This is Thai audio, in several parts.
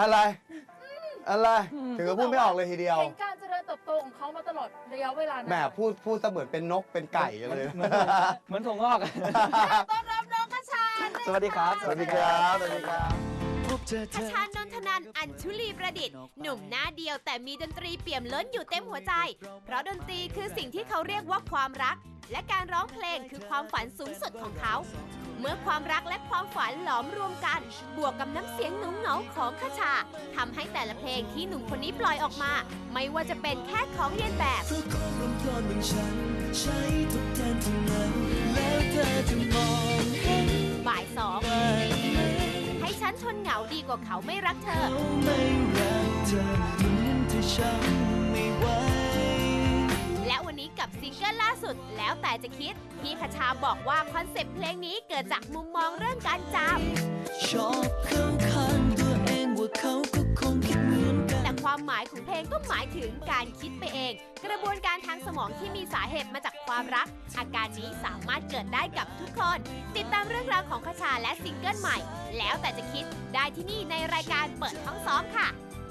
อะไร อะไร ถึงก็พูดไม่ออกเลยทีเดียว เห็นการเจริญเติบโตของเขามาตลอดระยะเวลานั้แหมพูดพูดเสมือนเป็นนกเป็นไก่เลย เหมือนถั่งอกอะต้อนรับน้องคชานสวัสดีครับ สวัสดีครับ สวัสดีครับ พบเจอเธอ ทนันอัญชุลีประดิษฐ์ หนุ่มหน้าเดียวแต่มีดนตรีเปี่ยมล้นอยู่เต็มหัวใจ เพราะดนตรีคือสิ่งที่เขาเรียกว่าความรัก และการร้องเพลงคือความฝันสูงสุดของเขา เมื่อความรักและความฝันหลอมรวมกัน บวกกับน้ำเสียงหนุ่งเหงาของคชาทำให้แต่ละเพลงที่หนุ่มคนนี้ปล่อยออกมา ไม่ว่าจะเป็นแค่ของเรียนแบบใช้ทดแทนทั้งนั้นแล้วเธอจะมอง ฉันทนเหงาดีกว่าเขาไม่รักเธอ เขาไม่รักเธอเหมือนที่ฉันไม่ไหว และวันนี้กับซิงเกิลล่าสุดแล้วแต่จะคิด พี่คชาบอกว่าคอนเซปต์เพลงนี้เกิดจากมุมมองเรื่องการจชอบเข้างตั ความหมายของเพลงก็หมายถึงการคิดไปเอง กระบวนการทางสมองที่มีสาเหตุมาจากความรัก อาการนี้สามารถเกิดได้กับทุกคน ติดตามเรื่องราวของคชาและซิงเกิลใหม่ แล้วแต่จะคิดได้ที่นี่ในรายการเปิด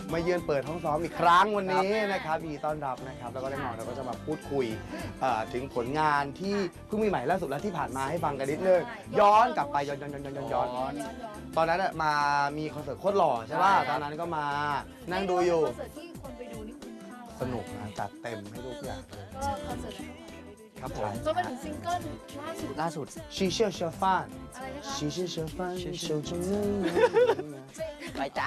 มค่ะมาเยือนเปิดห้องซ้อมอีกครั้งวันนี้นะครับยินดีต้อนรับนะครับ แล้วก็แน่นอนเราก็จะมาพูดคุยเอ่อถึงผลงานที่เพิ่งมีใหม่ล่าสุดแล้วที่ผ่านมาให้ฟังกันนิดนึงย้อนกลับไปย้อนย้อนย้อนย้อนย้อนย้อนย้อนตอนนั้นอะมามีคอนเสิร์ตโคตรหล่อใช่ป่ะใช่ตอนนั้นก็มานั่งดูอยู่ คอนเสิร์ตที่คนไปดูนี่คุ้มค่าสนุกนะจัดเต็มให้ทุกอย่างเลย ก็คอนเสิร์ตนั้น ครับผมจนมาถึงซิงเกิลล่าสุดล่าสุดชีเชียเชฟานอะไรนะคะชีเชียเชฟานโชว์จงไปใจ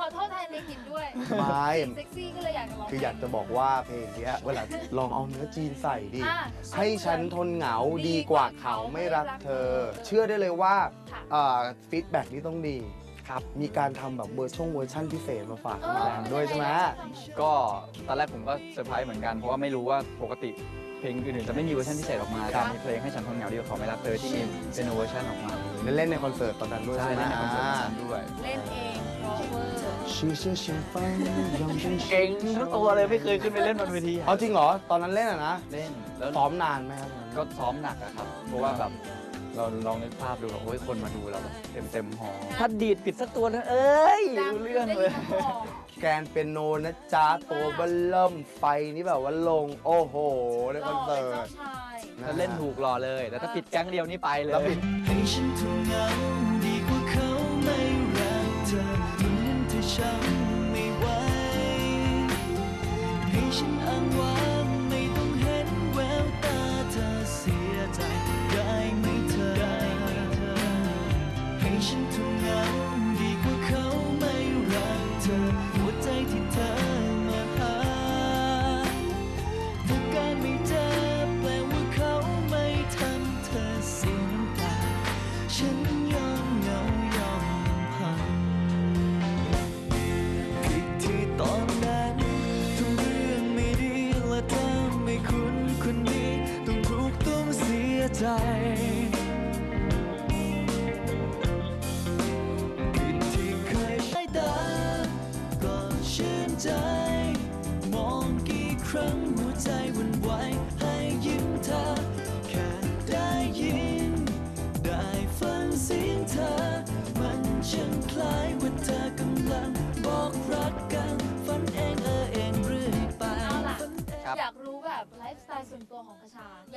ขอโทษแทนในกินด้วยไม่เซ็กซี่ก็เลยอยากจะร้องคืออยากจะบอกว่าเพลงเนี้ยเวลาลองเอาเนื้อจีนใส่ดิอะให้ฉันทนเหงาดีกว่าเขาไม่รักเธอ เชื่อได้เลยว่าค่ะฟีดแบ็กนี้ต้องดี ครับ มีการทำแบบเวอร์ช่วงเวอร์ชั่นพิเศษมาฝากเออมาด้วยใช่ไหมก็ตอนแรกผมก็เซอร์ไพรส์เหมือนกันเพราะว่าไม่รู้ว่าปกติเพลงอื่นๆจะไม่มีเวอร์ชันพิเศษออกมาครัแต่บมีเพลงให้ฉันทนเหงาดีกว่าเขาไม่รักเธอที่มีเป็นเวอร์ชันออกมาเล่นในคอนเสิร์ตตอนนั้นด้วยใช่ใช่ไหมในคอนเสิร์ตนั้นด้วยเล่นเองร้องเวอร์ชีเชื่อเชียฟันยังฉันเก่งทุกตัวเลยไม่เคยขึ้นไปเล่นบนเวทีเอาจริงเหรอตอนนั้นเล่นอะนะเล่นแล้วซ้อมนานไหมครับก็ซ้อมหนักอะครับเพราะว่าแบบ เราลองนึกภาพดูแบบโอ้ยคนมาดูเราแบบเต็มเต็มๆหอถ้าดีดผิดสักตัวนะเอ้ยดังรู้เรื่องเลยได้นมาก่อนแกรนเป็นโนนะจ๊ะตัวเบัลเริ่มไฟนี่แบบว่าลง โอ้โหในคอนเสิร์ตหล่อเป็นเจ้าชายถ้าเล่นถูกหล่อเลย แต่ถ้าผิดแก๊งเดียวนี่ไปเลย แล้วผิด ให้ฉัน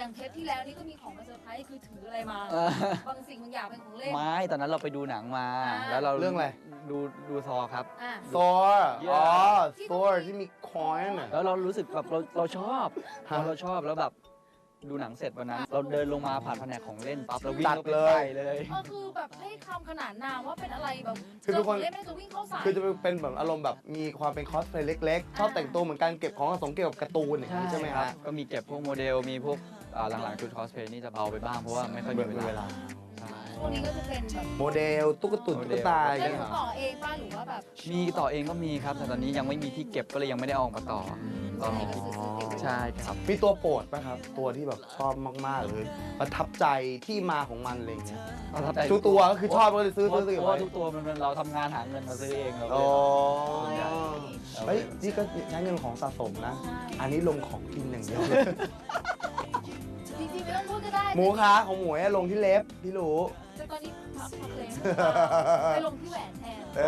อย่างเทปที่แล้วนี่ก็มีของมาเซอร์ไพรส์คือถืออะไรมา เออบางสิ่งบางอย่างเป็นของเล่น ไม่ตอนนั้นเราไปดูหนังมา อ่า แล้วเราเรื่องอะไร ดูดูซอครับ อะ ซอร์อ๋อที่ซอร์ที่มีคอยน์อะแล้วเรารู้สึกแบบเราเราชอบฮะ เราชอบแล้วแบบ ดูหนังเสร็จวันนั้น เราเดินลงมาผ่านแผนกของเล่นปั๊บเราวิ่งตัดเข้าไปเลยใส่เลยเออคือแบบให้คำขนานนามว่าเป็นอะไรแบบคือทุกคนเจขงเล่นไม่ได้จะวิ่งเข้าใส่คือจะเป็นแบบอารมณ์แบบมีความเป็นคอสเพลย์เล็กๆชอบแต่งตัวเหมือนกันเก็บของสะสมเกี่ยวกับการ์ตูนอย่างนี้ใช่ไหมครัฮะบก็มีเก็บพวกโมเดลมีพวกอ่าหลังๆชุดคอสเพลย์นี่จะเบาไปบ้างเพราะว่าไม่ค่อยมีเวเวลาลาใช่ พวกนี้ก็จะเป็นแบบโมเดลตุ๊กตุนโมตุ๊เดกลตาเล่นอย่างเงี้ยต่อเองป้าหรือว่าแบบมีต่อเองก็มีครับ แต่ตอนนี้ยังไม่มีที่เก็บก็เลยยังไม่ได้เอาออกมาต่อตอนนี้ซื้อซื้อซื้อใช่ครับ มีตัวโปรดป่ะครับ ตัวที่แบบชอบมากๆเลยประทับใจที่มาของมันอะไรอย่างเงี้ยประทับใจ ทุกตัวก็คือชอบก็เลยซื้อเพราะซื้อซื้อเพไว้ราะว่าทุกตัวมันมันเราทำงานหาเงินมาซื้อเองเราก็อ๋อเลยเฮ้ยนี่ก็ใช้เงินของสะสมนะ อันนี้ลงของกินอย่างเดียวเลยจริงๆไม่ต้องพูดก็ได้หมูคะของหมูเนี่ยลงที่เล็บพี่รู้ แต่ตอนนี้พับพับเลยไปลงที่แหวนแทนเอ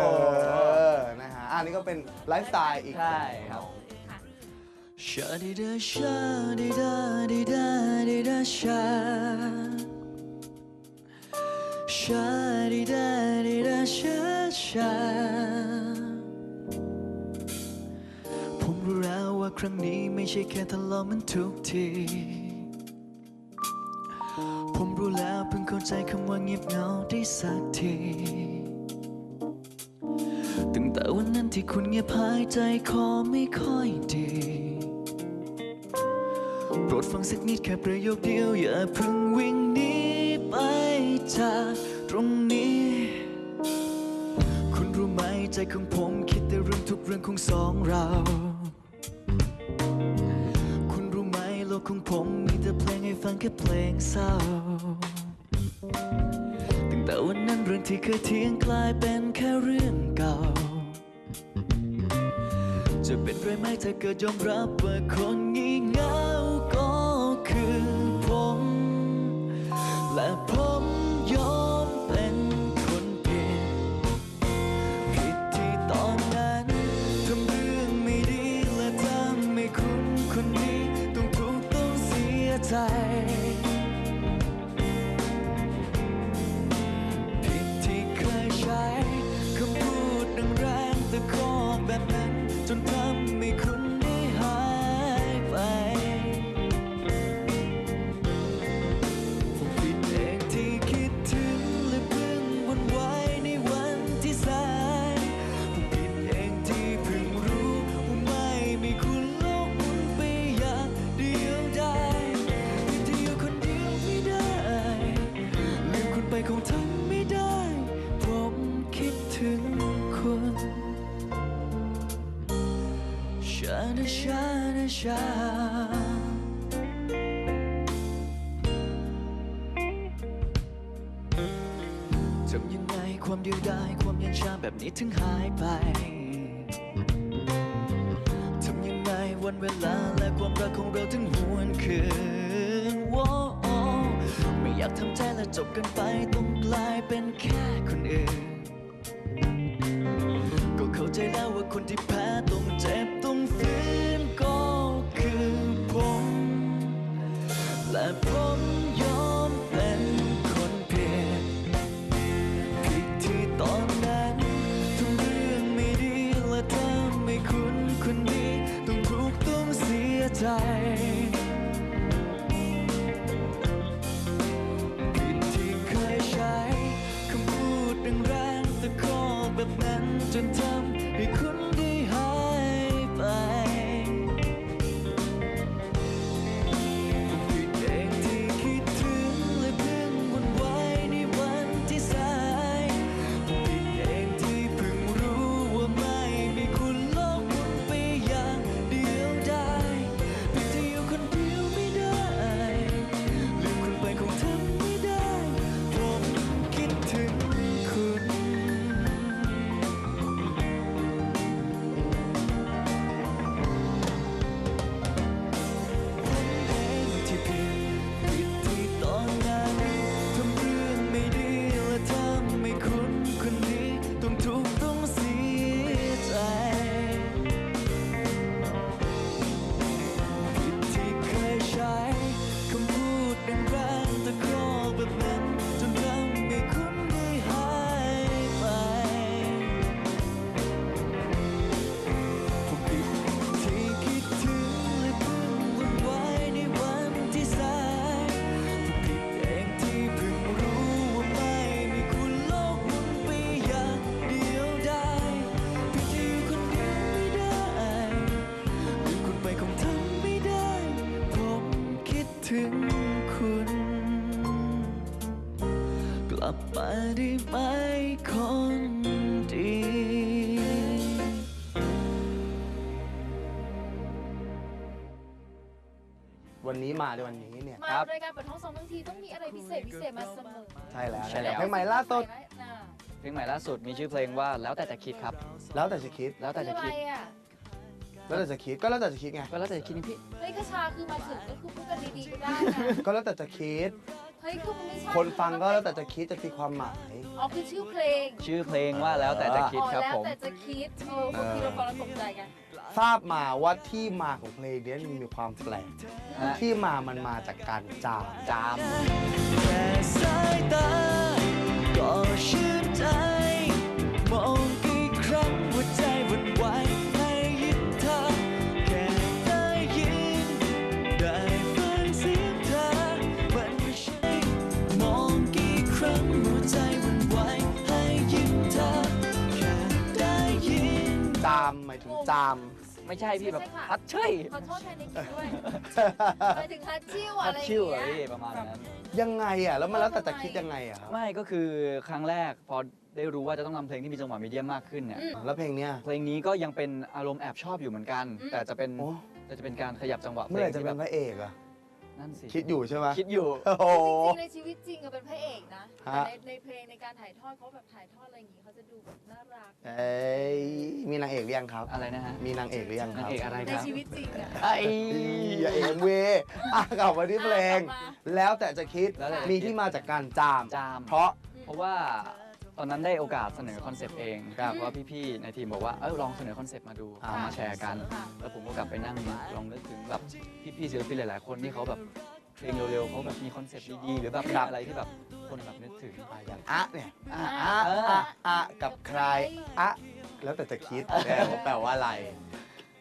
อ นะฮะอันนี้ก็เป็นไลฟ์สไตล์อีกใช่ครับชาดิดาชาดิดาดิดาดิดาชาชาดิดาดิดาชาชาผมรู้แล้วว่าครั้งนี้ไม่ใช่แค่ทะเลาะมันทุกที ใจคำว่าเงียบเหงาได้สักที ตั้งแต่วันนั้นที่คุณเงียบหายใจคอไม่ค่อยดี โปรดฟังสักนิดแค่ประโยคเดียว อย่าเพิ่งวิ่งหนีไปจากตรงนี้ คุณรู้ไหมใจของผมคิดแต่เรื่องทุกเรื่องของสองเราคุณรู้ไหมโลกของผมมีแต่เพลงให้ฟังแค่เพลงเศร้า วันนั้นเรื่องที่เคยเถียงกลายเป็นแค่เรื่องเก่า จะเป็นไรไหมถ้าเกิดยอมรับว่าคนงี่เง่า แบบนี้ถึงหายไป ทำยังไงวันเวลาและความรักของเราถึงหวนคืนโว้โอ้ไม่อยากทำใจและจบกันไปต้องกลายเป็นแค่คนอื่น ก็เข้าใจแล้วว่าคนที่แพ้ต้องเจ็บต้องฝืน ได้ไหมคนดี วันนี้มาในวันนี้เนี่ยมารายการเปิดท้องสองบางทีต้องมีอะไรพิเศษพิเศษมาเสมอใช่แล้วใช่แล้ว เพลงใหม่ล่าสุดน่ะเพลงใหม่ล่าสุดมีชื่อเพลงว่าแล้วแต่จะคิดครับ แล้วแต่จะคิด แล้วแต่คือจะอะไรคิด อะแล้วแต่จะคิด ก็แล้วแต่จะคิดไง ก็แล้วแต่จะคิดนี่พี่ เฮ้ยกระชาคือมาถึงก็คือพูดกันดีๆก็ได้นะก็แล้วแต่จะคิด เฮ้ยคือมันไม่ใช่คนฟังก็แล้วแต่จะคิดจะตีความหมาย อ๋อคือชื่อเพลงชื่อเพลงว่าแล้วแต่จะคิดอ๋อครับแล้วผมแต่จะคิดเออคนที่เราฟังแล้วตกใจกันทราบมาว่าที่มาของเพลงนี้มันมีความแปลกฮะที่มามันมาจากการจามจามแค่สายตาก็ชื่นใจ หมายถึงจาม ไม่ใช่พี่แบบไม่ใช่ค่ะพัดเช่ยขอโทษแทนในคิดด้วยหมายถึงฮัตชิวพัอะดไรอย่างชิวเงี้อะยพี่ประมาณนั้น ยังไงอะ แล้วมันแล้วแต่จะคิดยังไงอะครับไม่ก็คือครั้งแรกพอได้รู้ว่าจะต้องทำเพลงที่มีจังหวะมีเดียมมากขึ้นเนี่ย อืมแล้วเพลงเนี้ย เพลงนี้ก็ยังเป็นอารมณ์แอบชอบอยู่เหมือนกันอืมแต่จะเป็นโอ้ แต่จะเป็นการขยับจังหวะเพเมื่ลอไหร่จะงที่เป็แบนบพระเอกอะ นั่นสิ คิดอยู่ใช่ไหมคิดอยู่ โอ้โห จริงๆในชีวิตจริงก็เป็นพระเอกนะฮะแต่ในในเพลงในการถ่ายทอดเขาแบบถ่ายทอดอะไรอย่างงี้เขาจะดูแบบน่ารัก เอ้ยมีนางเอกหรือยังครับ อะไรนะฮะ มีนางเอกหรือยังคนางรับเอกอะไรในครับชีวิตจริงอะ ไอ้ อย่าเอ็มเวอะกลับมาที่เพลง อะกลับมา แล้วแต่จะคิดแล้วแต่จะคิดมีที่มาจากการจาม จาม เพราะ เพราะว่า ตอนนั้นได้โอกาสเสนอคอนเซปต์เองครับว่าพี่ๆในทีมบอกว่าเออลองเสนอคอนเซปต์มาดูอ่าเอามาแชร์กันค่ะแล้วผมก็กลับไปนั่งลองนึกถึงแบบพี่ๆศิลปินหลายๆ คนที่เขาแบบเพลงเร็วๆเขาแบบมีคอนเซปต์ดีๆหรือแบบมีอะไรที่แบบคนแบบนึกถึงอะอย่างอะเนี่ยอะอะเอออะอะกับใครอะแล้วแต่จะคิดเนี่ยแปลว่าอะไร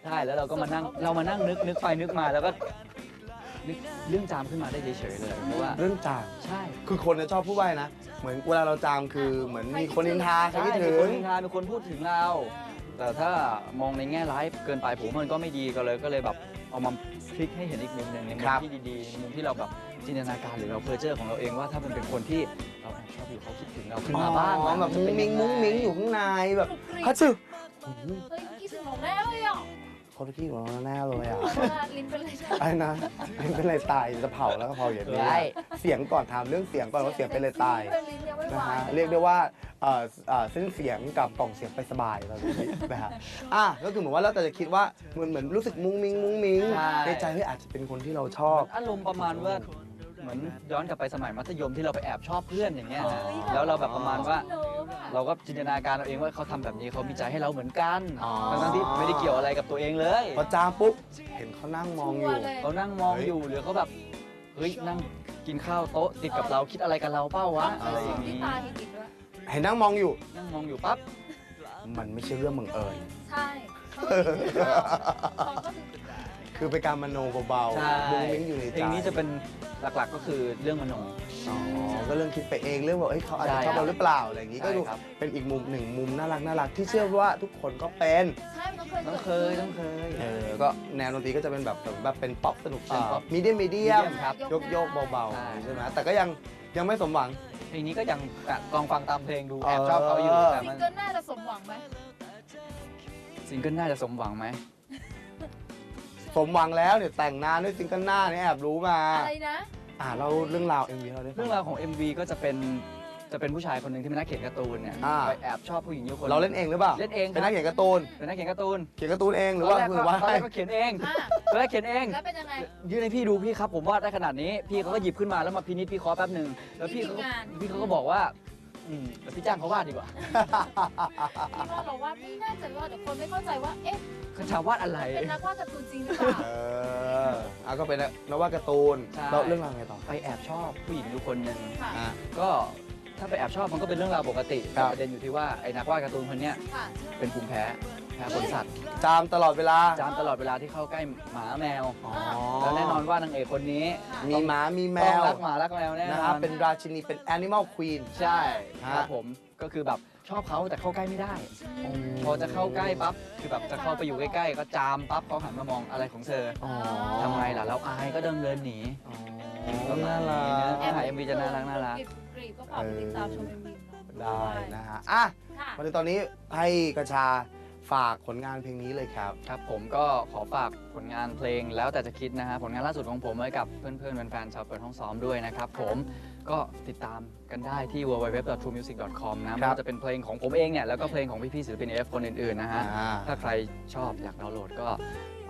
ใช่แล้วเราก็มานั่งเรามานั่งนึกนึกไปนึกมาแล้วก็ นึกเรื่องจามขึ้นมาได้เฉยๆเลยเพราะว่าเรื่องจามใช่คือคนจะชอบพูดว่านะ เหมือนเวลาเราจามคือเหมือนมีคนนินทาใครใช่คิดมีถึคนง นินทามีคนพูดถึงเรา แต่ถ้ามองในแง่ร้ายเกินไปผมว่ามันก็ไม่ดีก็เลยก็เลยแบบเอามาพลิกให้เห็นอีกมุมหนึ่งในมุครัมบ ที่ดีๆในมุมที่เราแบบจินตนาการหรือเราเพอร์เจอร์ของเราเองว่าถ้ามันเป็นคนที่เราแอบชอบอยู่เขาคิดถึงเราขึ้นมาบ้างอ๋อแบบมุ้งมิ้งมุ้งมิ้งอยู่ข้างในแบบกรี๊ดฮัตสึเฮ้ยคิดถึงหนูแน่เลยอะ เขาที่ของเราแน่เลยอะลิ้นเป็นอะไรไอ้นะเป็นอะไรตายจะเผาแล้วก็เผาอย่างนี้เสียงก่อนถามเรื่องเสียงก่อนว่าเสียงเป็นอะไรตายลิ้นยังไม่ไหนะวฮะเรียกได้ว่าเอ่อเอ่อเส้นเสียงกับกล่องเสียงไปสบายตอนนี้นะฮะอะก็คือเหมือนว่าแล้วแต่จะคิดว่าเหมือนเหมือนรู้สึกมุ้งมิ้งมุ้งมิ้งในใจเฮ้ยอาจจะเป็นคนที่เราชอบอารมณ์ประมาณว่าเหมือนย้อนกลับไปสมัยมัธยมที่เราไปแอบชอบเพื่อนอย่างเงี้ยนะแล้วเราแบบประมาณว่า เลิฟอะเราก็จินตนาการเอาเองว่าเขาทำแบบนี้เขามีใจให้เราเหมือนกันอ๋อ ทั้งๆที่ไม่ได้เกี่ยวอะไรกับตัวเองเลยพอจามปุ๊บ เห็นเขานั่งมองอยู่ ชัวร์เลย เขานั่งมองอยู่หรือเขาแบบเฮ้ยนั่งกินข้าวโต๊ะติดกับเราคิดอะไรกับเราเป้าวะต้อะไรองอย่างที่นี้ตาเห็นๆด้วย เห็นนั่งมองอยู่ นั่งมองอยู่ปั๊บมันไม่ใช่เรื่องบังเอิญ ใช่เขาก็คิดถึงเราเขาก็ถึง คือเป็นการมโนเบาใช่ๆมุ้งมิ้งอยู่ในใจเพลงนี้จะเป็นหลักๆก็คือเรื่องมโน อ๋อก็เรื่องคิดไปเองเรื่องว่าเอ้ยเขาอาจจะใช่ชอบเราหรือเปล่าอะไรอย่างนี้ก็ใช่ดูครับ เป็นอีกมุมหนึ่งมุมน่ารักน่ารักที่เชื่อว่าทุกคนก็เป็นใช่มันต้องเคยต้องเคย เออก็แนวดนตรีก็จะเป็นแบบแบบเป็นป๊อปสนุกเป็นป๊อป มีเดียมมีเดียม medium ครับ ยกโยกเบาใช่ ๆใช่ไหมแต่ก็ยังยังไม่สมหวัง เพลงนี้ก็ยังอะลองฟังตามเพลงดูแอบชอบเขาอยู่เออ แต่ซิมังนเกิลหน้าจะสมหวังไหม ซิงเกิลน่าจะสมหวังไหม สมหวังแล้วเนี่ยแต่งนานด้วยซิงเกิลหน้าเนี่ยแอบรู้มา อะไรนะ อ่าเราเรื่องราวเอ็มวีเราได้ฟั เรื่องราวของ MV ก็จะเป็นจะเป็นผู้ชายคนหนึ่งที่เป็นนักเขียนการ์ตูนเนี่ยอ่า ไปแอบชอบผู้หญิงอยู่คน เราเล่นเองหรือเปล่าเล่นเองเป็นนักเขียนการ์ตูน เป็นนักเขียนการ์ตูนเขียนการ์ตูนเองหรือว่าตนแรกหรือว่าก็ตอนแรกก็เขียนเองอะตอนแรกเขียนเองแล้วเป็นยังไง ยื่นให้พี่ดูพี่ครับผมวาดได้ขนาดนี้ พี่เขาก็หยิบขึ้นมาแล้วมาพินิจพี่เคอแป๊บหนึ่งแล้วพี่เขาก็ทีมงานพี่เขาก็บอกว่า อืมเดี๋ยวพี่จ้างเขาวาดดีกว่าที่ว่าเราว่าไม่น่าจะรอดเดี๋ยวคนไม่เข้าใจว่า เอ๊ะเขาจะวาดอะไร เป็นนักวาดการ์ตูนจริงหรือเปล่า เอออะก็เป็นนวาดการ์ตูนใช่ แล้วเรื่องราวไงต่อไปแอบชอบผู้หญิงอยู่คนหนึ่ง ค่ะ อะก็ ถ้าไปแอบชอบมันก็เป็นเรื่องราวปกติครัแต่บประเด็นอยู่ที่ว่าไอ้นักวาดการ์ตูนคนเนี้ยค่ะ เป็นภูมิแพ้แพ้ขนสัตว์จามตลอดเวลา จามตลอดเวลาที่เข้าใกล้หมาแมวอ๋อ แล้วแน่นอนว่านางเอกคนนี้มีหมา มีแมต้องวรักหมารักแมวแน่นนะอครับนเป็นราชินี เป็น Animal Queen ใช่ฮะครับผมก็คือแบบ ชอบเขาแต่เข้าใกล้ไม่ได้ พอจะเข้าใกล้ปั๊บคือแบบจะเข้าไปอยู่ใกล้ๆก็จามปั๊บเขาหันมามองอะไรของเธออ๋อทำไงล่ะเราอายก็เดินเดินหนีอ๋อประมาน่าณรันี้กเนื้อหา MV จะน่ารักน่ารักกรีบก็ฝากไปติดตามชมเอ็มวีได้นะฮะอะค่ะมาถึงตอนนี้ให้กระชาฝากผลงานเพลงนี้เลยครับ ครับผมก็ขอฝากผลงานเพลงแล้วแต่จะคิดนะฮะผลงานล่าสุดของผมไว้กับเพื่อนๆแฟนๆชาวเปิดห้องซ้อมด้วยนะครับผม ก็ติดตามกันได้ที่ www.truemusic.com นะไม่ว่าจะเป็นเพลงของผมเองเนี่ย แล้วก็เพลงของพี่ๆศิลปินเอฟคนอื่นๆนะฮะ อ่า ถ้าใครชอบอยากดาวน์โหลดก็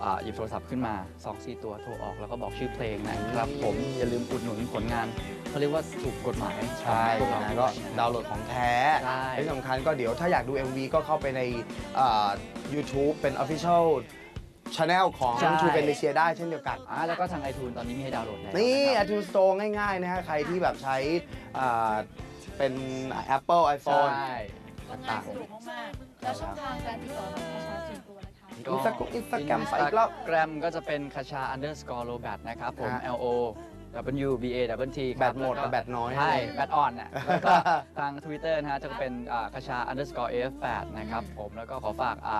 อ่าหยิบโทรศัพท์ขึ้นมา 2 4 ตัวโทรออกแล้วก็บอกชื่อเพลงนะครับ ผมอย่าลืมอุดหนุนผลงานเขาเรียกว่าถูกกฎหมายใช่ของพวกเรานะด้ก็วยนะครับดาวน์โหลดของแท้ใช่ที่สำคัญก็เดี๋ยวถ้าอยากดู MV ก็เข้าไปในอ่า YouTube เป็น Official Channel ของใช่ True f a n t a s i a ได้เช่นเดียวกัน อ่าแล้วก็ทางไอทูนตอนนี้มีให้ดาวน์โหลดแล้วนี่ะครับ iTunes Store ง่ายๆนะฮะ ใครที่แบบใช้อ่าเป็น Apple ใช่ iPhone ก็ง่ายสะดวกมากๆแล้วช่องทางการติดต่อกับประชาชนตัวนะคะ ก็ Instagram Instagram ไปอีกรอบ Instagram ก็จะเป็นคาชา underscore lobat นะครับผม ฮะ L O W B A W T แบตหมดกับแบตน้อย ใช่ แบตอ่อนน่ะแล้วก็ทาง Twitter นะฮะ จะเป็นคาชา underscore AF8 นะครับผม แล้วก็ขอฝากอ่า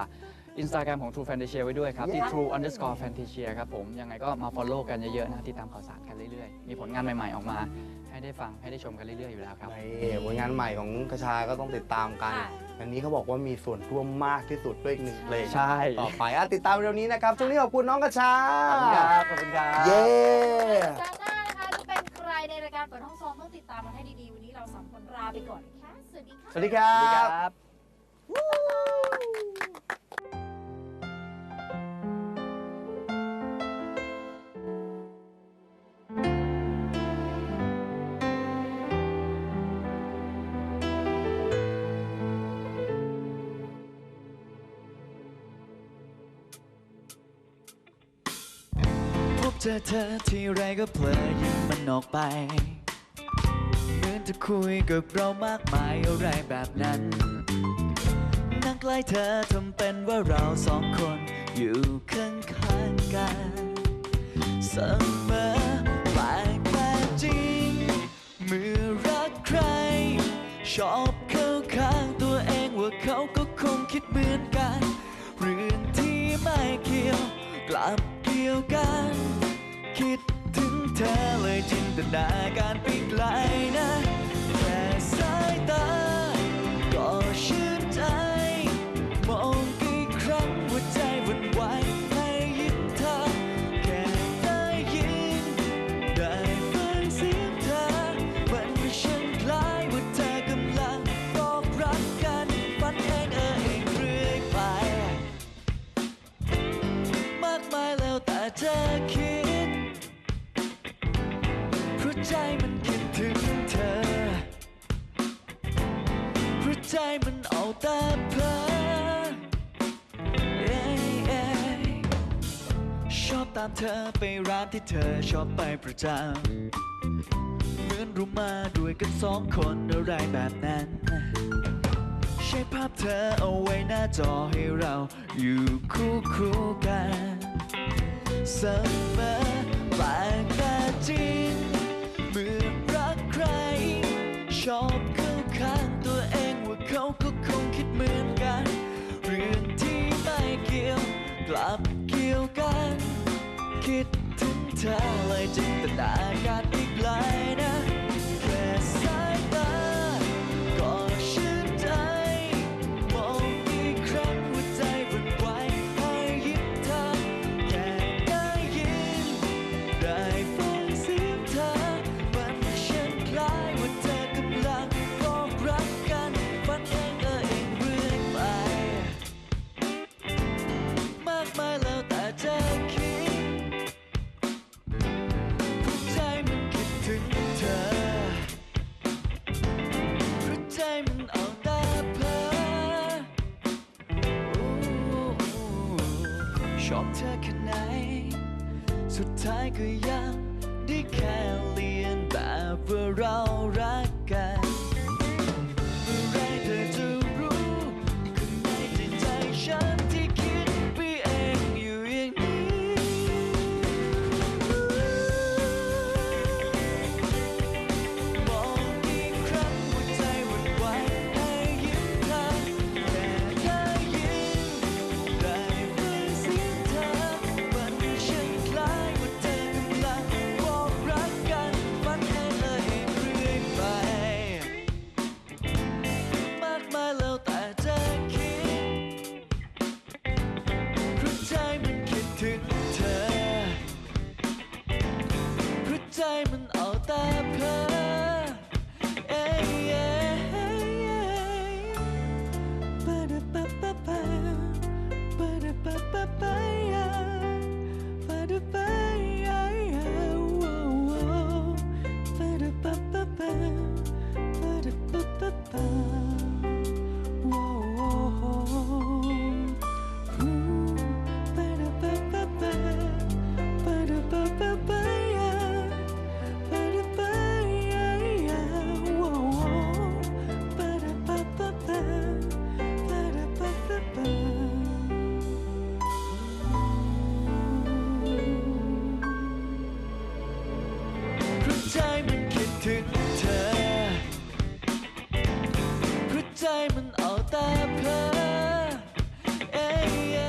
อินสตาแกรมของ True Fantasia ไว้ด้วยครับ ที่ True underscore Fantasia ครับผม ยังไงก็มา follow กันเยอะๆนะติดตามข่าวสารกันเรื่อยๆ มีผลงานใหม่ๆ ออกมา ให้ได้ฟังให้ได้ชมกันเรื่อยๆ อยู่แล้วครับ นี่ผลงานใหม่ของกระชาก็ต้องติดตามกัน ค่ะ อันนี้เขาบอกว่ามีส่วนร่วมมากที่สุดด้วยอีกหนึ่งเพลงใช่ ต่อไปอะติดตามเร็วนี้นะครับช่วงนี้ขอบคุณน้องกระชา ขอบคุณครับ ขอบคุณครับ เย้สัปดาห์หน้านะคะจะเป็นใครในรายการเปิดห้องซ้อมต้องติดตามกันให้ดีๆ วันนี้เราสามคนลาไปก่อนนะคะสวัสดีค่ะ สวัสดีครัสวัสดีคบ รับ อเธอที่ไรก็เพลอยิ้มมันออกไป เหมือนจะคุยกับเรามากมายอะไรแบบนั้น นั่งใกล้เธอทำเป็นว่าเราสองคนอยู่ข้างข้างกันเสมอแปลกแต่จริงเมื่อรักใคร ชอบเข้าข้างตัวเองว่าเขาก็คงคิดเหมือนกัน เรื่องที่ไม่เกี่ยวกลับเกี่ยวกัน เธอเลยจินตนาการไปไกลนะามเธอไปร้านที่เธอชอบไปประจำเหมือนรู้มาด้วยกันสองคนอะไรแบบนั้น ใช้ภาพเธอเอาไว้หน้าจอให้เราอยู่คู่คู่กันเสมอแปลกแต่จริง เธอเลยจินตนาการ เธอแค่ไหน สุดท้ายก็ยังได้แค่เลียนแบบว่าเรารัก